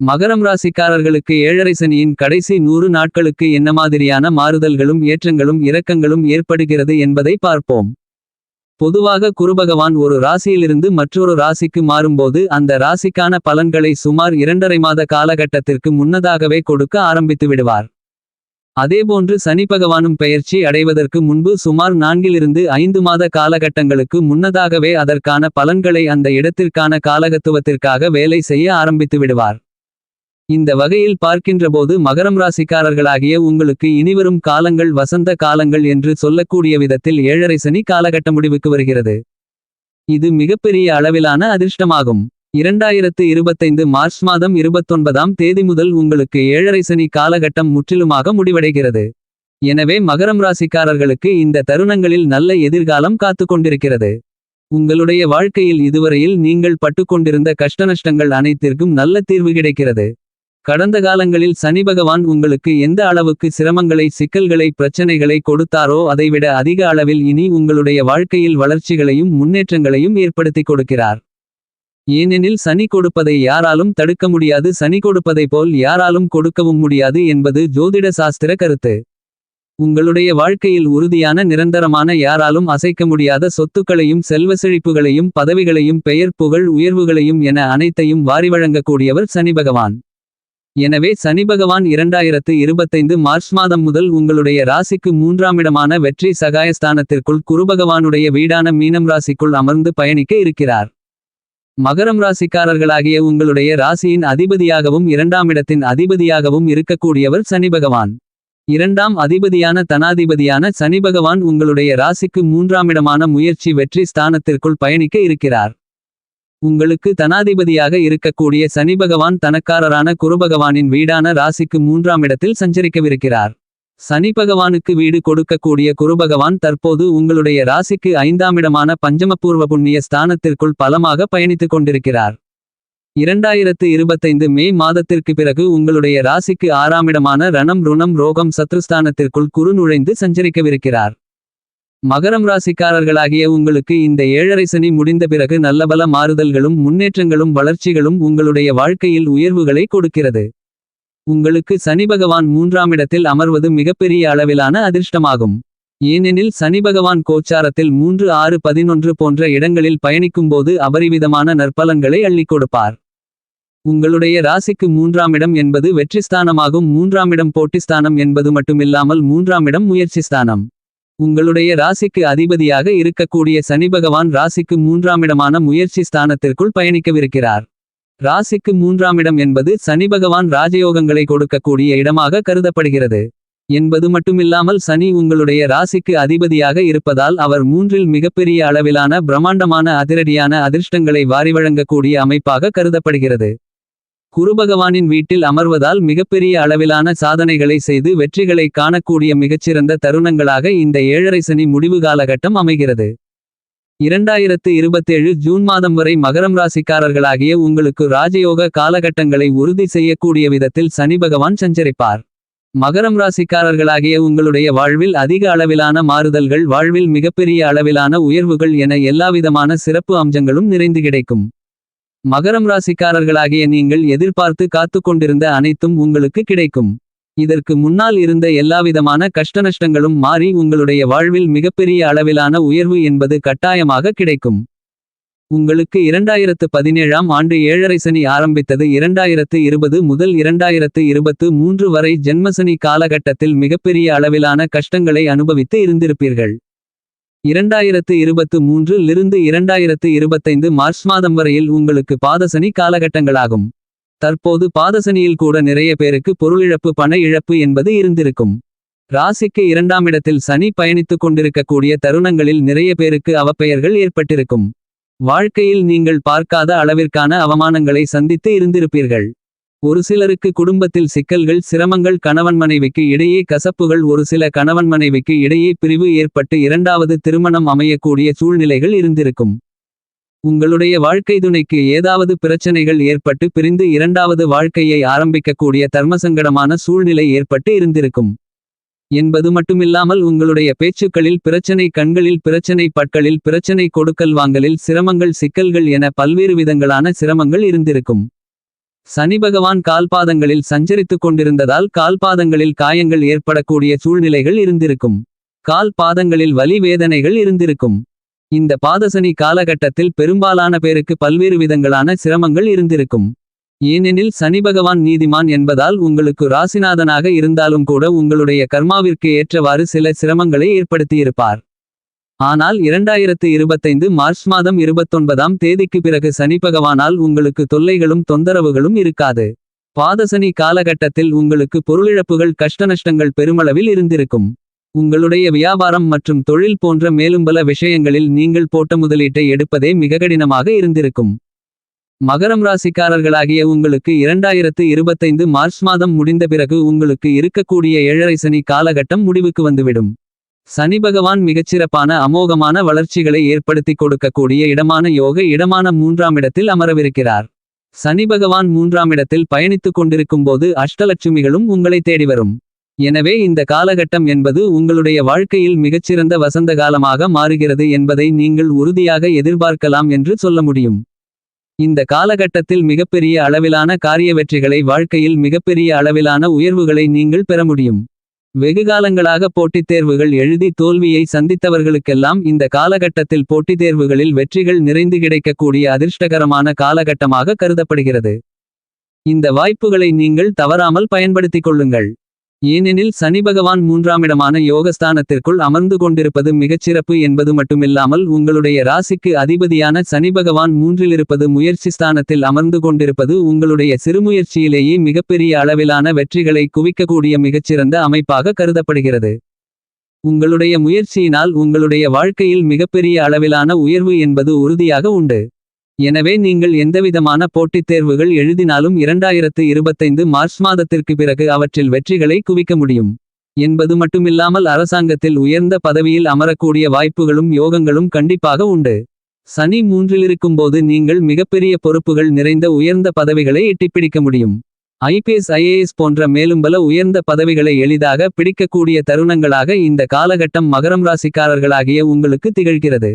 மகரம் ராசிக்காரர்களுக்கு ஏழரை சனியின் கடைசி நூறு நாட்களுக்கு என்ன மாதிரியான மாறுதல்களும் ஏற்றங்களும் இரக்கங்களும் ஏற்படுகிறது என்பதை பார்ப்போம். பொதுவாக குருபகவான் ஒரு ராசியிலிருந்து மற்றொரு ராசிக்கு மாறும்போது அந்த ராசிக்கான பலன்களை சுமார் இரண்டரை மாத காலகட்டத்திற்கு முன்னதாகவே கொடுக்க ஆரம்பித்து விடுவார். அதேபோன்று சனி பகவானும் பெயர்ச்சி அடைவதற்கு முன்பு சுமார் நான்கிலிருந்து ஐந்து மாத காலகட்டங்களுக்கு முன்னதாகவே அதற்கான பலன்களை அந்த இடத்திற்கான காலகத்துவத்திற்காக வேலை செய்ய ஆரம்பித்து விடுவார். இந்த வகையில் பார்க்கின்றபோது மகரம் ராசிக்காரர்களாகிய உங்களுக்கு இனிவரும் காலங்கள் வசந்த காலங்கள் என்று சொல்லக்கூடிய விதத்தில் ஏழரை சனி காலகட்ட முடிவுக்கு வருகிறது. இது மிகப்பெரிய அளவிலான அதிர்ஷ்டமாகும். இரண்டாயிரத்து இருபத்தைந்து மார்ச் மாதம் இருபத்தொன்பதாம் தேதி முதல் உங்களுக்கு ஏழரை சனி காலகட்டம் முற்றிலுமாக முடிவடைகிறது. எனவே மகரம் ராசிக்காரர்களுக்கு இந்த தருணங்களில் நல்ல எதிர்காலம் காத்து கொண்டிருக்கிறது. உங்களுடைய வாழ்க்கையில் இதுவரையில் நீங்கள் பட்டுக்கொண்டிருந்த கஷ்டநஷ்டங்கள் அனைத்திற்கும் நல்ல தீர்வு கிடைக்கிறது. கடந்த காலங்களில் சனி பகவான் உங்களுக்கு எந்த அளவுக்கு சிரமங்களை சிக்கல்களை பிரச்சனைகளை கொடுத்தாரோ அதைவிட அதிக அளவில் இனி உங்களுடைய வாழ்க்கையில் வளர்ச்சிகளையும் முன்னேற்றங்களையும் ஏற்படுத்திக் கொடுக்கிறார். ஏனெனில் சனி கொடுப்பதை யாராலும் தடுக்க முடியாது சனி கொடுப்பதை போல் யாராலும் கொடுக்கவும் முடியாது என்பது ஜோதிட சாஸ்திர கருத்து. உங்களுடைய வாழ்க்கையில் உறுதியான நிரந்தரமான யாராலும் அசைக்க முடியாத சொத்துக்களையும் செல்வ செழிப்புகளையும் பதவிகளையும் பெயர் புகழ் உயர்வுகளையும் என அனைத்தையும் வாரி வழங்கக்கூடியவர் சனி பகவான். எனவே சனி பகவான் இரண்டாயிரத்து இருபத்தைந்து மார்ச் மாதம் முதல் உங்களுடைய ராசிக்கு மூன்றாமிடமான வெற்றி சகாயஸ்தானத்திற்குள் குருபகவானுடைய வீடான மீனம் ராசிக்குள் அமர்ந்து பயணிக்க இருக்கிறார். மகரம் ராசிக்காரர்களாகிய உங்களுடைய ராசியின் அதிபதியாகவும் இரண்டாமிடத்தின் அதிபதியாகவும் இருக்கக்கூடியவர் சனி பகவான். இரண்டாம் அதிபதியான தனாதிபதியான சனி பகவான் உங்களுடைய ராசிக்கு மூன்றாமிடமான முயற்சி வெற்றி ஸ்தானத்திற்குள் பயணிக்க இருக்கிறார். உங்களுக்கு தனாதிபதியாக இருக்கக்கூடிய சனி பகவான் தனக்காரரான குருபகவானின் வீடான ராசிக்கு மூன்றாம் இடத்தில் சஞ்சரிக்கவிருக்கிறார். சனி பகவானுக்கு வீடு கொடுக்கக்கூடிய குருபகவான் தற்போது உங்களுடைய ராசிக்கு ஐந்தாமிடமான பஞ்சமபூர்வ புண்ணிய ஸ்தானத்திற்குள் பலமாக பயணித்துக் கொண்டிருக்கிறார். இரண்டாயிரத்து இருபத்தைந்து மே மாதத்திற்கு பிறகு உங்களுடைய ராசிக்கு ஆறாமிடமான ரணம் ருணம் ரோகம் சத்ருஸ்தானத்திற்குள் குறு நுழைந்து சஞ்சரிக்கவிருக்கிறார். மகரம் ராசிக்காரர்களாகிய உங்களுக்கு இந்த ஏழரை சனி முடிந்த பிறகு நல்லபல மாறுதல்களும் முன்னேற்றங்களும் வளர்ச்சிகளும் உங்களுடைய வாழ்க்கையில் உயர்வுகளை கொடுக்கிறது. உங்களுக்கு சனி பகவான் மூன்றாமிடத்தில் அமர்வது மிகப்பெரிய அளவிலான அதிர்ஷ்டமாகும். ஏனெனில் சனி பகவான் கோச்சாரத்தில் மூன்று ஆறு பதினொன்று போன்ற இடங்களில் பயணிக்கும்போது அபரிவிதமான நற்பலன்களை அள்ளிக் கொடுப்பார். உங்களுடைய ராசிக்கு மூன்றாம் இடம் என்பது வெற்றிஸ்தானமாகும் மூன்றாமிடம் போட்டிஸ்தானம் என்பது மட்டுமில்லாமல் மூன்றாம் இடம் முயற்சி முயற்சிஸ்தானம். உங்களுடைய ராசிக்கு அதிபதியாக இருக்கக்கூடிய சனி பகவான் ராசிக்கு மூன்றாமிடமான முயற்சி ஸ்தானத்திற்குள் பயணிக்கவிருக்கிறார். ராசிக்கு மூன்றாமிடம் என்பது சனி பகவான் ராஜயோகங்களை கொடுக்கக்கூடிய இடமாக கருதப்படுகிறது. என்பது மட்டுமில்லாமல் சனி உங்களுடைய ராசிக்கு அதிபதியாக இருப்பதால் அவர் மூன்றில் மிகப்பெரிய அளவிலான பிரம்மாண்டமான அதிரடியான அதிர்ஷ்டங்களை வாரி வழங்கக்கூடிய அமைப்பாக கருதப்படுகிறது. குருபகவானின் வீட்டில் அமர்வதால் மிகப்பெரிய அளவிலான சாதனைகளை செய்து வெற்றிகளை காணக்கூடிய மிகச்சிறந்த தருணங்களாக இந்த ஏழரை சனி முடிவு காலகட்டம் அமைகிறது. இரண்டாயிரத்து இருபத்தேழு ஜூன் மாதம் வரை மகரம் ராசிக்காரர்களாகிய உங்களுக்கு ராஜயோக காலகட்டங்களை உறுதி செய்யக்கூடிய விதத்தில் சனி பகவான் சஞ்சரிப்பார். மகரம் ராசிக்காரர்களாகிய உங்களுடைய வாழ்வில் அதிக அளவிலான மாறுதல்கள் வாழ்வில் மிகப்பெரிய அளவிலான உயர்வுகள் என எல்லாவிதமான சிறப்பு அம்சங்களும் நிறைந்து கிடைக்கும். மகரம் ராசிக்காரர்களாகிய நீங்கள் எதிர்பார்த்து காத்துக் கொண்டிருந்த அனைத்தும் உங்களுக்கு கிடைக்கும். இதற்கு முன்னால் இருந்த எல்லாவிதமான கஷ்டநஷ்டங்களும் மாறி உங்களுடைய வாழ்வில் மிகப்பெரிய அளவிலான உயர்வு என்பது கட்டாயமாக கிடைக்கும். உங்களுக்கு இரண்டாயிரத்து பதினேழாம் ஆண்டு ஏழரை சனி ஆரம்பித்தது இரண்டாயிரத்து இருபது முதல் இரண்டாயிரத்து இருபத்து மூன்று வரை ஜென்மசனி காலகட்டத்தில் மிகப்பெரிய அளவிலான கஷ்டங்களை அனுபவித்து இருந்திருப்பீர்கள். இரண்டாயிரத்து இருபத்து மூன்றிலிருந்து இரண்டாயிரத்து இருபத்தைந்து மார்ச் மாதம் வரையில் உங்களுக்கு பாதசனி காலகட்டங்களாகும். தற்போது பாதசனியில் கூட நிறைய பேருக்கு பொருளிழப்பு பண இழப்பு என்பது இருந்திருக்கும். ராசிக்கு இரண்டாமிடத்தில் சனி பயணித்துக் கொண்டிருக்கக்கூடிய தருணங்களில் நிறைய பேருக்கு அவப்பெயர்கள் ஏற்பட்டிருக்கும். வாழ்க்கையில் நீங்கள் பார்க்காத அளவிற்கான அவமானங்களை சந்தித்து இருந்திருப்பீர்கள். ஒரு சிலருக்கு குடும்பத்தில் சிக்கல்கள் சிரமங்கள் கணவன் மனைவிக்கு இடையே கசப்புகள் ஒரு சில கணவன் மனைவிக்கு இடையே பிரிவு ஏற்பட்டு இரண்டாவது திருமணம் அமையக்கூடிய சூழ்நிலைகள் இருந்திருக்கும். உங்களுடைய வாழ்க்கை துணைக்கு ஏதாவது பிரச்சனைகள் ஏற்பட்டு பிரிந்து இரண்டாவது வாழ்க்கையை ஆரம்பிக்கக்கூடிய தர்மசங்கடமான சூழ்நிலை ஏற்பட்டு இருந்திருக்கும். என்பது மட்டுமில்லாமல் உங்களுடைய பேச்சுக்களில் பிரச்சனை கண்களில் பிரச்சனை பற்களில் பிரச்சனை கொடுக்கல் வாங்கலில் சிரமங்கள் சிக்கல்கள் என பல்வேறு விதங்களான சிரமங்கள் இருந்திருக்கும். சனி பகவான் கால்பாதங்களில் சஞ்சரித்துக் கொண்டிருந்ததால் கால்பாதங்களில் காயங்கள் ஏற்படக்கூடிய சூழ்நிலைகள் இருந்திருக்கும். கால் பாதங்களில் வலி வேதனைகள் இருந்திருக்கும். இந்த பாதசனி காலகட்டத்தில் பெரும்பாலான பேருக்கு பல்வேறு விதங்களான சிரமங்கள் இருந்திருக்கும். ஏனெனில் சனி பகவான் நீதிமான் என்பதால் உங்களுக்கு ராசிநாதனாக இருந்தாலும் கூட உங்களுடைய கர்மாவிற்கு ஏற்றவாறு சில சிரமங்களை ஏற்படுத்தியிருப்பார். ஆனால் 2025 மார்ச் மாதம் 29ஆம் தேதிக்கு பிறகு சனி பகவானால் உங்களுக்கு தொல்லைகளும் தொந்தரவுகளும் இருக்காது. பாதசனி காலகட்டத்தில் உங்களுக்கு பொருளிழப்புகள் கஷ்டநஷ்டங்கள் பெருமளவில் இருந்திருக்கும். உங்களுடைய வியாபாரம் மற்றும் தொழில் போன்ற மேலும் பல விஷயங்களில் நீங்கள் போட்ட முதலீட்டை எடுப்பதே மிக கடினமாக இருந்திருக்கும். மகரம் ராசிக்காரர்களாகிய உங்களுக்கு 2025 மார்ச் மாதம் முடிந்த பிறகு உங்களுக்கு இருக்கக்கூடிய ஏழரை சனி காலகட்டம் முடிவுக்கு வந்துவிடும். சனி பகவான் மிகச்சிறப்பான அமோகமான வளர்ச்சிகளை ஏற்படுத்திக் கொடுக்கக்கூடிய இடமான யோக இடமான மூன்றாம் இடத்தில் அமரவிருக்கிறார். சனி பகவான் மூன்றாம் இடத்தில் பயணித்துக் கொண்டிருக்கும்போது அஷ்டலட்சுமிகளும் உங்களை தேடி வரும். எனவே இந்த காலகட்டம் என்பது உங்களுடைய வாழ்க்கையில் மிகச்சிறந்த வசந்த காலமாக மாறுகிறது என்பதை நீங்கள் உறுதியாக எதிர்பார்க்கலாம் என்று சொல்ல முடியும். இந்த காலகட்டத்தில் மிகப்பெரிய அளவிலான காரிய வெற்றிகளை வாழ்க்கையில் மிகப்பெரிய அளவிலான உயர்வுகளை நீங்கள் பெற முடியும். வெகுகாலங்களாக போட்டித் தேர்வுகள் எழுதி தோல்வியை சந்தித்தவர்களுக்கெல்லாம் இந்த காலகட்டத்தில் போட்டித் தேர்வுகளில் வெற்றிகள் நிறைந்து கிடைக்கக்கூடிய அதிர்ஷ்டகரமான காலகட்டமாக கருதப்படுகிறது. இந்த வாய்ப்புகளை நீங்கள் தவறாமல் பயன்படுத்திக் கொள்ளுங்கள். ஏனெனில் சனி பகவான் மூன்றாமிடமான யோகஸ்தானத்திற்குள் அமர்ந்து கொண்டிருப்பது மிகச்சிறப்பு என்பது மட்டுமில்லாமல் உங்களுடைய ராசிக்கு அதிபதியான சனி பகவான் மூன்றிலிருப்பது முயற்சி ஸ்தானத்தில் அமர்ந்து கொண்டிருப்பது உங்களுடைய சிறுமுயற்சியிலேயே மிகப்பெரிய அளவிலான வெற்றிகளை குவிக்கக்கூடிய மிகச்சிறந்த அமைப்பாக கருதப்படுகிறது. உங்களுடைய முயற்சியினால் உங்களுடைய வாழ்க்கையில் மிகப்பெரிய அளவிலான உயர்வு என்பது உறுதியாக உண்டு. எனவே நீங்கள் எந்தவிதமான போட்டித் தேர்வுகள் எழுதினாலும் 2025 மார்ச் மாதத்திற்கு பிறகு அவற்றில் வெற்றிகளை குவிக்க முடியும். என்பது மட்டுமில்லாமல் அரசாங்கத்தில் உயர்ந்த பதவியில் அமரக்கூடிய வாய்ப்புகளும் யோகங்களும் கண்டிப்பாக உண்டு. சனி மூன்றிலிருக்கும்போது நீங்கள் மிகப்பெரிய பொறுப்புகள் நிறைந்த உயர்ந்த பதவிகளை எட்டிப்பிடிக்க முடியும். ஐபிஎஸ் ஐஏஎஸ் போன்ற மேலும் பல உயர்ந்த பதவிகளை எளிதாக பிடிக்கக்கூடிய தருணங்களாக இந்த காலகட்டம் மகரம் ராசிக்காரர்களாகிய உங்களுக்கு திகழ்கிறது.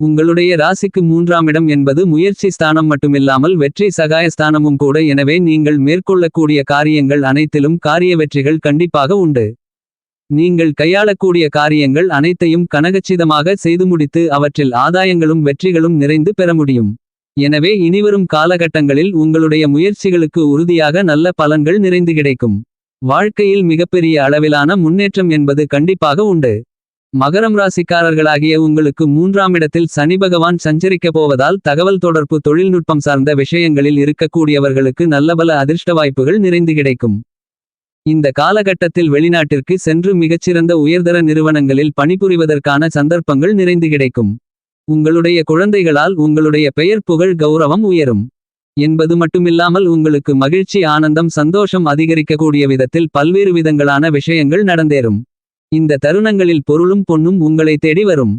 உங்களுடைய ராசிக்கு மூன்றாம் இடம் என்பது முயற்சி ஸ்தானம் மட்டுமில்லாமல் வெற்றி சகாய ஸ்தானமும் கூட எனவே நீங்கள் மேற்கொள்ளக்கூடிய காரியங்கள் அனைத்திலும் காரிய வெற்றிகள் கண்டிப்பாக உண்டு. நீங்கள் கையாளக்கூடிய காரியங்கள் அனைத்தையும் கனகச்சிதமாக செய்து முடித்து அவற்றில் ஆதாயங்களும் வெற்றிகளும் நிறைந்து பெற முடியும். எனவே இனிவரும் காலகட்டங்களில் உங்களுடைய முயற்சிகளுக்கு உறுதியாக நல்ல பலன்கள் நிறைந்து கிடைக்கும். வாழ்க்கையில் மிகப்பெரிய அளவிலான முன்னேற்றம் என்பது கண்டிப்பாக உண்டு. மகரம் ராசிக்காரர்களாகிய உங்களுக்கு மூன்றாம் இடத்தில் சனி பகவான் சஞ்சரிக்கப் போவதால் தகவல் தொடர்பு தொழில்நுட்பம் சார்ந்த விஷயங்களில் இருக்கக்கூடியவர்களுக்கு நல்லபல அதிர்ஷ்ட வாய்ப்புகள் நிறைந்து கிடைக்கும். இந்த காலகட்டத்தில் வெளிநாட்டிற்கு சென்று மிகச்சிறந்த உயர்தர நிறுவனங்களில் பணிபுரிவதற்கான சந்தர்ப்பங்கள் நிறைந்து கிடைக்கும். உங்களுடைய குழந்தைகளால் உங்களுடைய பெயர் புகழ் கௌரவம் உயரும். என்பது மட்டுமில்லாமல் உங்களுக்கு மகிழ்ச்சி ஆனந்தம் சந்தோஷம் அதிகரிக்கக்கூடிய விதத்தில் பல்வேறு விதங்களான விஷயங்கள் நடந்தேறும். இந்த தருணங்களில் பொருளும் பொன்னும் உங்களை தேடி வரும்.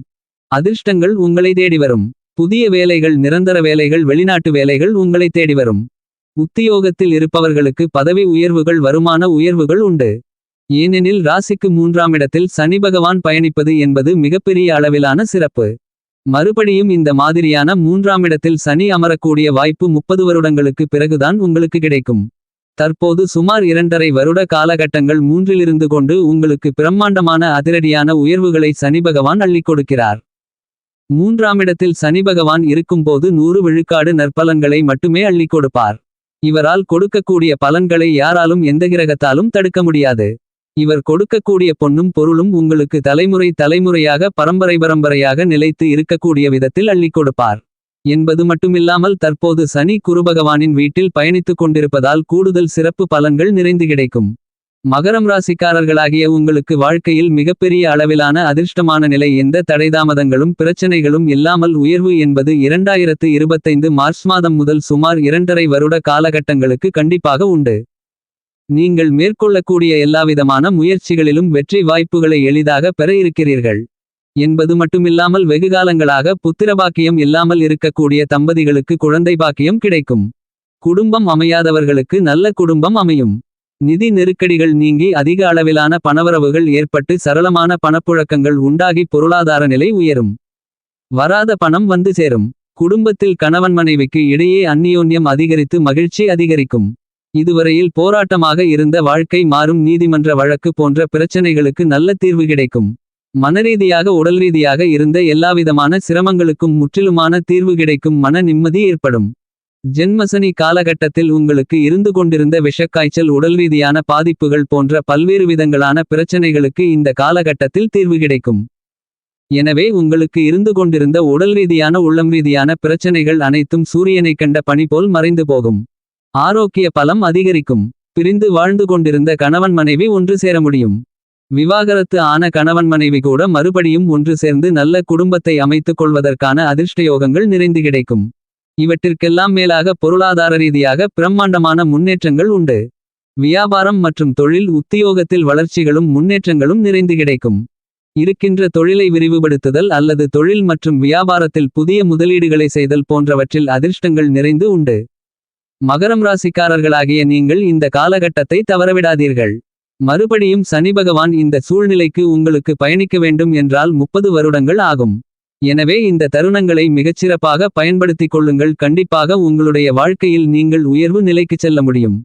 அதிர்ஷ்டங்கள் உங்களை தேடி வரும். புதிய வேலைகள் நிரந்தர வேலைகள் வெளிநாட்டு வேலைகள் உங்களை தேடி வரும். உத்தியோகத்தில் இருப்பவர்களுக்கு பதவி உயர்வுகள் வருமான உயர்வுகள் உண்டு. ஏனெனில் ராசிக்கு மூன்றாம் இடத்தில் சனி பகவான் பயணிப்பது என்பது மிகப்பெரிய அளவிலான சிறப்பு. மறுபடியும் இந்த மாதிரியான மூன்றாம் இடத்தில் சனி அமரக்கூடிய வாய்ப்பு 30 வருடங்களுக்கு பிறகுதான் உங்களுக்கு கிடைக்கும். தற்போது சுமார் இரண்டரை வருட காலகட்டங்கள் மூன்றிலிருந்து கொண்டு உங்களுக்கு பிரம்மாண்டமான அதிரடியான உயர்வுகளை சனி பகவான் அள்ளிக் கொடுக்கிறார். மூன்றாமிடத்தில் சனி பகவான் இருக்கும்போது நூறு விழுக்காடு நற்பலன்களை மட்டுமே அள்ளிக் கொடுப்பார். இவரால் கொடுக்கக்கூடிய பலன்களை யாராலும் எந்த கிரகத்தாலும் தடுக்க முடியாது. இவர் கொடுக்கக்கூடிய பொன்னும் பொருளும் உங்களுக்கு தலைமுறை தலைமுறையாக பரம்பரை பரம்பரையாக நிலைத்து இருக்கக்கூடிய விதத்தில் அள்ளிக் கொடுப்பார். என்பது மட்டுமில்லாமல் தற்போது சனி குருபகவானின் வீட்டில் பயணித்துக் கொண்டிருப்பதால் கூடுதல் சிறப்பு பலன்கள் நிறைந்து கிடைக்கும். மகரம் ராசிக்காரர்களாகிய உங்களுக்கு வாழ்க்கையில் மிகப்பெரிய அளவிலான அதிர்ஷ்டமான நிலை எந்த தடைதாமதங்களும் பிரச்சனைகளும் இல்லாமல் உயர்வு என்பது 2025 மார்ச் மாதம் முதல் சுமார் இரண்டரை வருட காலகட்டங்களுக்கு கண்டிப்பாக உண்டு. நீங்கள் மேற்கொள்ளக்கூடிய எல்லாவிதமான முயற்சிகளிலும் வெற்றி வாய்ப்புகளை எளிதாக பெற இருக்கிறீர்கள். என்பது மட்டுமில்லாமல் வெகுகாலங்களாக புத்திரபாக்கியம் இல்லாமல் இருக்கக்கூடிய தம்பதிகளுக்கு குழந்தை பாக்கியம் கிடைக்கும். குடும்பம் அமையாதவர்களுக்கு நல்ல குடும்பம் அமையும். நிதி நெருக்கடிகள் நீங்கி அதிக அளவிலான பணவரவுகள் ஏற்பட்டு சரளமான பணப்புழக்கங்கள் உண்டாகி பொருளாதார நிலை உயரும். வராத பணம் வந்து சேரும். குடும்பத்தில் கணவன் மனைவிக்கு இடையே அந்நியோன்யம் அதிகரித்து மகிழ்ச்சி அதிகரிக்கும். இதுவரையில் போராட்டமாக இருந்த வாழ்க்கை மாறும் நீதிமன்ற வழக்கு போன்ற பிரச்சனைகளுக்கு நல்ல தீர்வு கிடைக்கும். மனரீதியாக உடல்ரீதியாக இருந்த எல்லாவிதமான சிரமங்களுக்கும் முற்றிலுமான தீர்வு கிடைக்கும் மன நிம்மதி ஏற்படும். ஜென்மசனி காலகட்டத்தில் உங்களுக்கு இருந்து கொண்டிருந்த விஷக்காய்ச்சல் உடல்ரீதியான பாதிப்புகள் போன்ற பல்வேறு விதங்களான பிரச்சனைகளுக்கு இந்த காலகட்டத்தில் தீர்வு கிடைக்கும். எனவே உங்களுக்கு இருந்து கொண்டிருந்த உடல் ரீதியான உள்ளம் ரீதியான பிரச்சனைகள் அனைத்தும் சூரியனைக் கண்ட பணி போல் மறைந்து போகும். ஆரோக்கிய பலம் அதிகரிக்கும். பிரிந்து வாழ்ந்து கொண்டிருந்த கணவன் மனைவி ஒன்று சேர முடியும். விவாகரத்து ஆன கணவன் மனைவி கூட மறுபடியும் ஒன்று சேர்ந்து நல்ல குடும்பத்தை அமைத்துக் கொள்வதற்கான அதிர்ஷ்டயோகங்கள் நிறைந்து கிடைக்கும். இவற்றிற்கெல்லாம் மேலாக பொருளாதார ரீதியாக பிரம்மாண்டமான முன்னேற்றங்கள் உண்டு. வியாபாரம் மற்றும் தொழில் உத்தியோகத்தில் வளர்ச்சிகளும் முன்னேற்றங்களும் நிறைந்து கிடைக்கும். இருக்கின்ற தொழிலை விரிவுபடுத்துதல் அல்லது தொழில் மற்றும் வியாபாரத்தில் புதிய முதலீடுகளை செய்தல் போன்றவற்றில் அதிர்ஷ்டங்கள் நிறைந்து உண்டு. மகரம் ராசிக்காரர்களாகிய நீங்கள் இந்த காலகட்டத்தை தவறவிடாதீர்கள். மறுபடியும் சனிபகவான் இந்த சூழ்நிலைக்கு உங்களுக்கு பயணிக்க வேண்டும் என்றால் 30 வருடங்கள் ஆகும். எனவே இந்த தருணங்களை மிகச்சிறப்பாக பயன்படுத்திக் கொள்ளுங்கள் கண்டிப்பாக உங்களுடைய வாழ்க்கையில் நீங்கள் உயர்வு நிலைக்குச் செல்ல முடியும்.